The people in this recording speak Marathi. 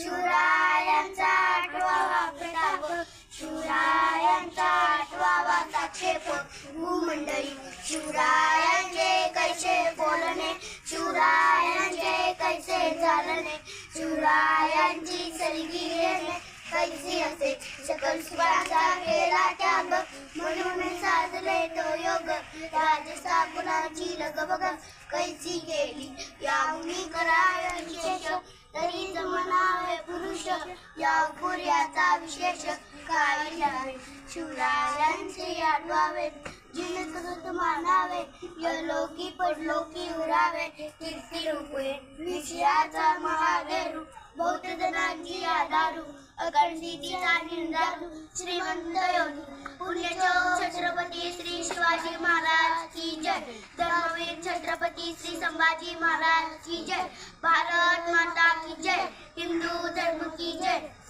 शिवरायांचा आठवावा प्रताप शिवरायांचा आठवावा साक्षेप. भूमंडळी शिवरायांचे कैसे बोलणे शिवरायांचे कैसे चालणे शिवरायांची सलगी येणे कैसी असे सकल सुखाचा केला त्याग. म्हणून साजले तो योग राजस्थापनाची लगबग. कैसी गेली यामुनी करावे या पुर्याचा विशेष काय शिवरायांचे आठवावे जिन मानावे यलोकी पडलोकी उरावे. कीर्ती रूपे विषयाचा महादेरू बौद्ध जनांची आधारू अखंडितीचा निंदारू श्रीमंत योगी. पुण्यचो छत्रपती श्री शिवाजी महाराज की जय. धर्मवीर छत्रपती श्री संभाजी महाराज की जय. भारत माता धर्म की जय